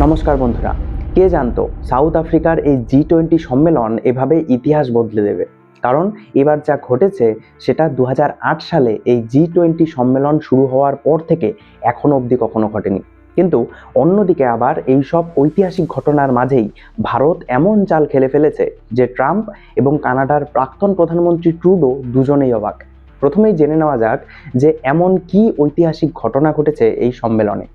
নমস্কার বন্ধুরা। কে জানতো, সাউথ আফ্রিকার এই জি টোয়েন্টি সম্মেলন এভাবে ইতিহাস বদলে দেবে? কারণ এবার যা ঘটেছে, সেটা দু হাজার আট সালে এই জি টোয়েন্টি সম্মেলন শুরু হওয়ার পর থেকে এখনও অবধি কখনো ঘটেনি। কিন্তু অন্যদিকে আবার এই সব ঐতিহাসিক ঘটনার মাঝেই ভারত এমন চাল খেলে ফেলেছে যে ট্রাম্প এবং কানাডার প্রাক্তন প্রধানমন্ত্রী ট্রুডো দুজনেই অবাক। প্রথমেই জেনে নেওয়া যাক যে এমন কি ঐতিহাসিক ঘটনা ঘটেছে এই সম্মেলনে।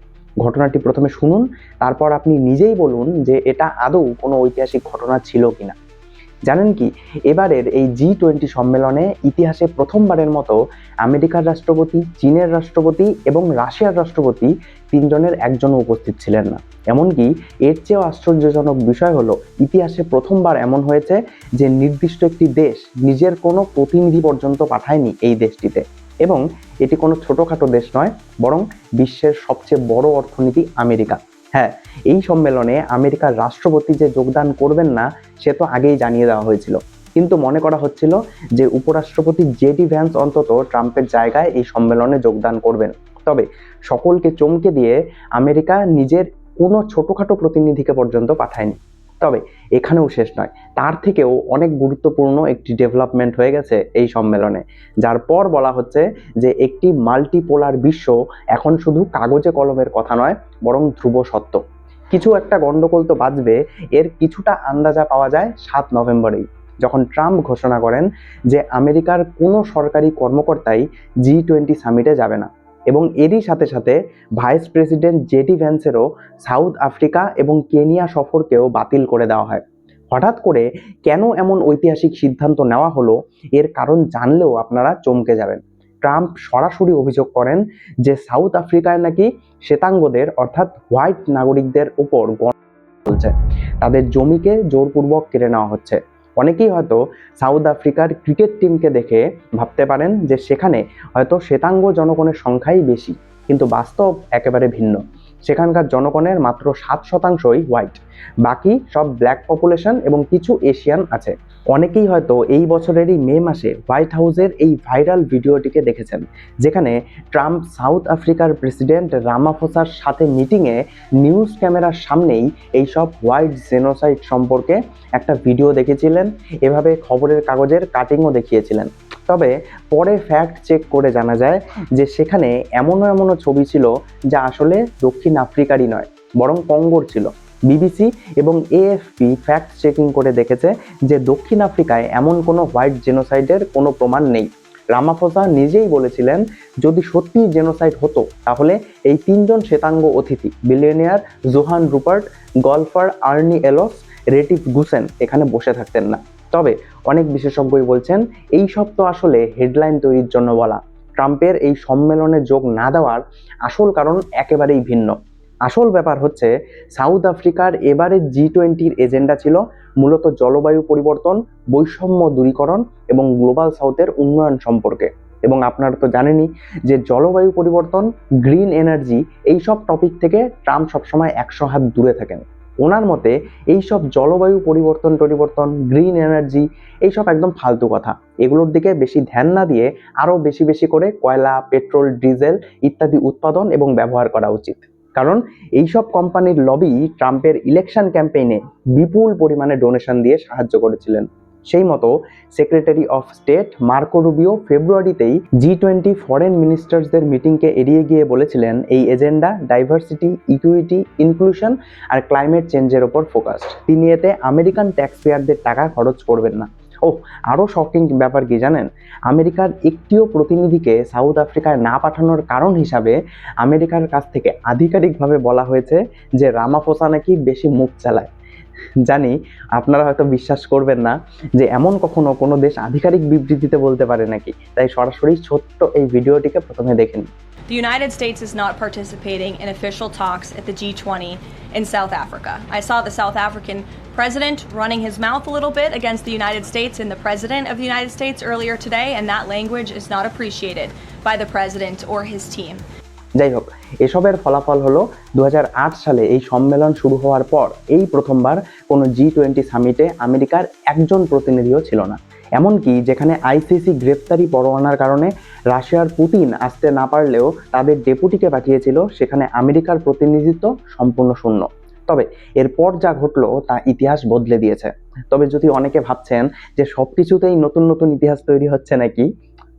ঘটনাটি প্রথমে শুনুন, তারপর আপনি নিজেই বলুন যে এটা আদৌ কোনো ঐতিহাসিক ঘটনা ছিল কিনা। জানেন কি, এবারের এই জি টোয়েন্টি সম্মেলনে ইতিহাসে প্রথমবারের মতো আমেরিকার রাষ্ট্রপতি, চীনের রাষ্ট্রপতি এবং রাশিয়ার রাষ্ট্রপতি তিনজনের একজনও উপস্থিত ছিলেন না। এমনকি এর চেয়েও আশ্চর্যজনক বিষয় হলো, ইতিহাসে প্রথমবার এমন হয়েছে যে নির্দিষ্ট একটি দেশ নিজের কোনো প্রতিনিধি পর্যন্ত পাঠায়নি এই দেশটিতে। এবং এটি কোনো ছোটোখাটো দেশ নয়, বরং বিশ্বের সবচেয়ে বড় অর্থনীতি আমেরিকা। হ্যাঁ এই সম্মেলনে আমেরিকার রাষ্ট্রপতি যে যোগদান করবেন না, সে তো আগেই জানিয়ে দেওয়া হয়েছিল। কিন্তু মনে করা হচ্ছিল যে উপরাষ্ট্রপতি জেডি ভ্যান্স অন্তত ট্রাম্পের জায়গায় এই সম্মেলনে যোগদান করবেন। তবে সকলকে চমকে দিয়ে আমেরিকা নিজের কোনো ছোটোখাটো প্রতিনিধিকে পর্যন্ত পাঠায়নি। তবে এখানেও শেষ নয়। তার থেকেও অনেক গুরুত্বপূর্ণ একটি ডেভেলপমেন্ট হয়ে গেছে এই সম্মেলনে, যার পর বলা হচ্ছে যে একটি মাল্টিপোলার বিশ্ব এখন শুধু কাগজে কলমের কথা নয়, বরং ধ্রুব সত্য। কিছু একটা গন্ডগোল তো বাজবে এর কিছুটা আন্দাজা পাওয়া যায় সাত নভেম্বরেই, যখন ট্রাম্প ঘোষণা করেন যে আমেরিকার কোনো সরকারি কর্মকর্তাই জি টোয়েন্টি সামিটে যাবে না। এবং এরই সাথে সাথে ভাইস প্রেসিডেন্ট জেডি ভ্যান্সেরও সাউথ আফ্রিকা এবং কেনিয়া সফরকেও বাতিল করে দেওয়া হয়। হঠাৎ করে কেন এমন ঐতিহাসিক সিদ্ধান্ত নেওয়া হলো, এর কারণ জানলেও আপনারা চমকে যাবেন। ট্রাম্প সরাসরি অভিযোগ করেন যে সাউথ আফ্রিকায় নাকি শ্বেতাঙ্গদের অর্থাৎ হোয়াইট নাগরিকদের উপর চলছে। তাদের জমিকে জোরপূর্বক কেড়ে নেওয়া হচ্ছে। অনেকেই হয়তো সাউথ আফ্রিকার ক্রিকেট টিমকে দেখে ভাবতে পারেন যে সেখানে হয়তো শ্বেতাঙ্গ জনগণের সংখ্যাই বেশি, কিন্তু বাস্তব একেবারে ভিন্ন। সেখানকার জনগণের মাত্র সাত শতাংশই হোয়াইট বাকি সব ব্ল্যাক পপুলেশন এবং কিছু এশিয়ান আছে। অনেকেই হয়তো এই বছরেরই মে মাসে হোয়াইট হাউসের এই ভাইরাল ভিডিওটিকে দেখেছেন, যেখানে ট্রাম্প সাউথ আফ্রিকার প্রেসিডেন্ট রামাফোসার সাথে মিটিংয়ে নিউজ ক্যামেরার সামনেই এই সব হোয়াইট জেনোসাইড সম্পর্কে একটা ভিডিও দেখেছিলেন। এভাবে খবরের কাগজের কাটিংও দেখিয়েছিলেন। তবে পরে ফ্যাক্ট চেক করে জানা যায় যে সেখানে এমনও এমনও ছবি ছিল যা আসলে দক্ষিণ আফ্রিকারই নয়, বরং কঙ্গোর ছিল। বিবিসি এবং এএফপি ফ্যাক্ট চেকিং করে দেখেছে যে দক্ষিণ আফ্রিকায় এমন কোনো হোয়াইট জেনোসাইডের কোনো প্রমাণ নেই। রামাফোসা নিজেই বলেছিলেন, যদি সত্যি জেনোসাইড হতো, তাহলে এই তিনজন শ্বেতাঙ্গ অতিথি billionaire Johann Rupert, golfer Ernie Els Retief Goosen এখানে বসে থাকতেন না। তবে অনেক বিশেষজ্ঞই বলছেন, এই সব তো আসলে হেডলাইন তৈরির জন্য বলা। ট্রাম্পের এই সম্মেলনে যোগ না দেওয়ার আসল কারণ একেবারেই ভিন্ন। আসল ব্যাপার হচ্ছে, সাউথ আফ্রিকার এবারে জি টোয়েন্টির এজেন্ডা ছিল মূলত জলবায়ু পরিবর্তন, বৈষম্য দূরীকরণ এবং গ্লোবাল সাউথের উন্নয়ন সম্পর্কে। এবং আপনারা তো জানেনই যে জলবায়ু পরিবর্তন, গ্রিন এনার্জি, এই সব টপিক থেকে ট্রাম্প সবসময় একশো হাত দূরে থাকেন। ওনার মতে এই সব জলবায়ু পরিবর্তন পরিবর্তন গ্রিন এনার্জি এইসব একদম ফালতু কথা। এগুলোর দিকে বেশি ধ্যান না দিয়ে আরও বেশি বেশি করে কয়লা, পেট্রোল, ডিজেল ইত্যাদি উৎপাদন এবং ব্যবহার করা উচিত। কারণ এইসব কোম্পানির লবি ট্রাম্পের ইলেকশন ক্যাম্পেইনে বিপুল পরিমাণে ডোনেশন দিয়ে সাহায্য করেছিলেন। সেই মতো secretary of state Marco Rubio ফেব্রুয়ারিতেই G twenty foreign মিনিস্টার্সদের মিটিংকে এড়িয়ে গিয়ে বলেছিলেন, এই এজেন্ডা ডাইভার্সিটি ইকুইটি ইনক্লুশন আর ক্লাইমেট চেঞ্জের ওপর ফোকাসড তিনি এতে আমেরিকান ট্যাক্স পেয়ারদের টাকা খরচ করবেন না। ও আরও শকিং ব্যাপার কি জানেন? আমেরিকার একটিও প্রতিনিধিকে সাউথ আফ্রিকায় না পাঠানোর কারণ হিসাবে আমেরিকার কাছ থেকে আধিকারিকভাবে বলা হয়েছে যে, রামাফোসা নাকি বেশি মুখ চালায়। জানি আপনারা হয়তো বিশ্বাস করবেন না যে এমন কখনো কোনো দেশ আধিকারিক বিবৃতিতে বলতে পারে নাকি তাই সরাসরি ছোট্ট এই ভিডিওটিকে প্রথমে দেখেন The United States is not participating in official talks at the G20 in South Africa. I saw the South African president running his mouth a little bit against the United States and the president of the United States earlier today, and that language is not appreciated by the president or his team. যাই হোক, এসবের ফলাফল হলো দু হাজার আট সালে এই সম্মেলন শুরু হওয়ার পর এই প্রথমবার কোনো জি টোয়েন্টি সামিটে আমেরিকার একজন প্রতিনিধিও ছিল না। এমনকি যেখানে আইসিসি গ্রেপ্তারি পরোয়ানার কারণে রাশিয়ার পুতিন আসতে না পারলেও তাদের ডেপুটিকে পাঠিয়েছিল, সেখানে আমেরিকার প্রতিনিধিত্ব সম্পূর্ণ শূন্য। তবে এরপর যা ঘটলো তা ইতিহাস বদলে দিয়েছে। তবে যদি অনেকে ভাবছেন যে সব কিছুতেই নতুন নতুন ইতিহাস তৈরি হচ্ছে নাকি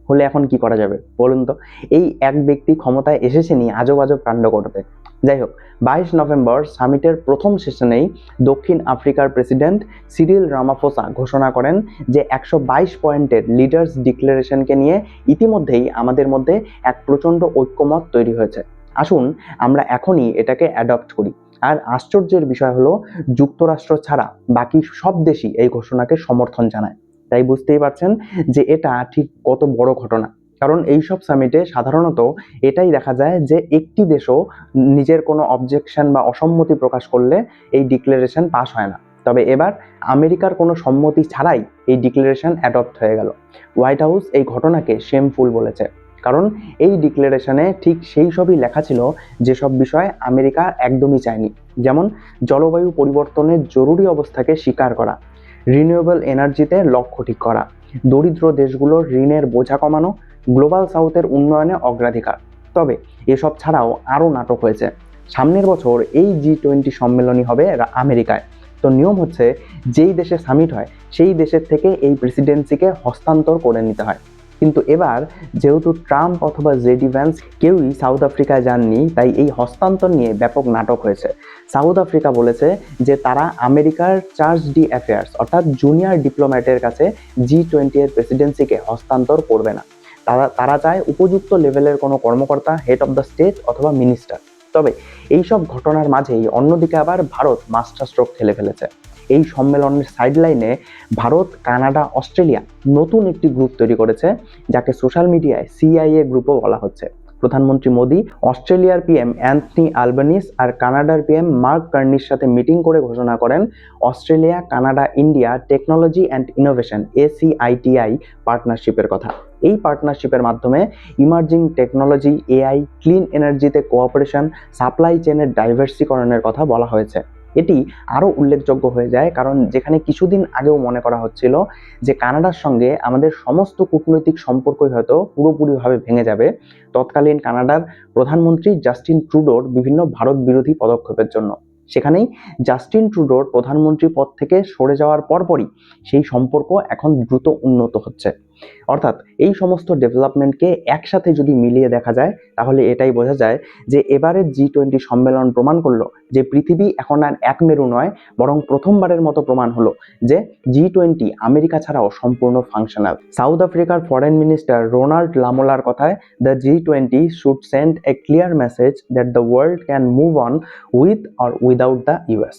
হলে এখন কি করা যাবে? বলুন তো। এই এক ব্যক্তি ক্ষমতায় এসেছেনি আজব আজব কাণ্ড করতে যাই হোক, বাইশ নভেম্বর সামিটের প্রথম সেশনেই দক্ষিণ আফ্রিকার প্রেসিডেন্ট সিরিল রামাফোসা ঘোষণা করেন যে একশো বাইশ পয়েন্টের লিডার্স ডিক্লারেশনকে নিয়ে ইতিমধ্যেই আমাদের মধ্যে এক প্রচণ্ড ঐক্যমত তৈরি হয়েছে। আসুন, আমরা এখনই এটাকে অ্যাডপ্ট করি। আর আশ্চর্যের বিষয় হলো, যুক্তরাষ্ট্র ছাড়া বাকি সব দেশই এই ঘোষণাকে সমর্থন জানায়। তাই বুঝতেই পারছেন যে এটা ঠিক কত বড় ঘটনা। কারণ এই সব সামিটে সাধারণত এটাই দেখা যায় যে একটি দেশও নিজের কোনো অবজেকশন বা অসম্মতি প্রকাশ করলে এই ডিক্লারেশন পাস হয় না। তবে এবার আমেরিকার কোনো সম্মতি ছাড়াই এই ডিক্লারেশন অ্যাডপ্ট হয়ে গেল। হোয়াইট হাউস এই ঘটনাকে শেমফুল বলেছে। কারণ এই ডিক্লারেশনে ঠিক সেই সবই লেখা ছিল যেসব বিষয় আমেরিকা একদমই চায়নি। যেমন জলবায়ু পরিবর্তনের জরুরি অবস্থাকে স্বীকার করা রিনিউয়েবল এনার্জিতে লক্ষ্য ঠিক করা। দরিদ্র দেশগুলোর ঋণের বোঝা কমানো গ্লোবাল সাউথের উন্নয়নে অগ্রাধিকার। তবে এসব ছাড়াও আরও নাটক হয়েছে। সামনের বছর এই জি টোয়েন্টি সম্মেলনই হবে আমেরিকায়। তো নিয়ম হচ্ছে, যেই দেশে সামিট হয়, সেই দেশের থেকে এই প্রেসিডেন্সিকে হস্তান্তর করে নিতে হয়। কিন্তু এবার যেহেতু ট্রাম্প অথবা জেডি ভ্যান্স কেউই সাউথ আফ্রিকায় যাননি, তাই এই হস্তান্তর নিয়ে ব্যাপক নাটক হয়েছে। সাউথ আফ্রিকা বলেছে যে তারা আমেরিকার চার্জ ডি অ্যাফেয়ার্স, অর্থাৎ জুনিয়র ডিপ্লোম্যাটের কাছে জি টোয়েন্টি এর প্রেসিডেন্সিকে হস্তান্তর করবে না। তারা তারা চায় উপযুক্ত লেভেলের কোনো কর্মকর্তা, হেড অফ দ্য স্টেট অথবা মিনিস্টার। তবে এইসব ঘটনার মাঝেই অন্যদিকে আবার ভারত মাস্টার স্ট্রোক খেলে ফেলেছে। এই সম্মেলনের সাইডলাইনে ভারত, কানাডা, অস্ট্রেলিয়া নতুন একটি গ্রুপ তৈরি করেছে, যাকে সোশ্যাল মিডিয়ায় সিআইএ গ্রুপও বলা হচ্ছে। প্রধানমন্ত্রী মোদী অস্ট্রেলিয়ার পিএম অ্যান্থনি আলবানিস আর কানাডার পিএম মার্ক কার্নির সাথে মিটিং করে ঘোষণা করেন Australia, Canada, India technology and innovation ACITI পার্টনারশিপের কথা। এই পার্টনারশিপের মাধ্যমে ইমার্জিং টেকনোলজি এআই ক্লিন এনার্জিতে কোঅপারেশন সাপ্লাই চেনের ডাইভার্সিকরণের কথা বলা হয়েছে। এটি আরও উল্লেখযোগ্য হয়ে যায়, কারণ যেখানে কিছুদিন আগেও মনে করা হচ্ছিল যে কানাডার সঙ্গে আমাদের সমস্ত কূটনৈতিক সম্পর্কই হয়তো পুরোপুরিভাবে ভেঙে যাবে। তৎকালীন কানাডার প্রধানমন্ত্রী জাস্টিন ট্রুডোর বিভিন্ন ভারত বিরোধী পদক্ষেপের জন্য। সেখানেই জাস্টিন ট্রুডোর প্রধানমন্ত্রী পদ থেকে সরে যাওয়ার পরপরই সেই সম্পর্ক এখন দ্রুত উন্নত হচ্ছে। অর্থাৎ এই সমস্ত ডেভেলপমেন্টকে একসাথে যদি মিলিয়ে দেখা যায়, তাহলে এটাই বোঝা যায় যে এবারের জি টোয়েন্টি সম্মেলন প্রমাণ করল যে পৃথিবী এখন আর এক মেরু নয়, বরং প্রথমবারের মতো প্রমাণ হলো যে জি টোয়েন্টি আমেরিকা ছাড়াও সম্পূর্ণ ফাংশনাল সাউথ আফ্রিকার ফরেন মিনিস্টার রোনাল্ড লামোলার কথায় the G twenty should send a clear message that the world can move on with or without the US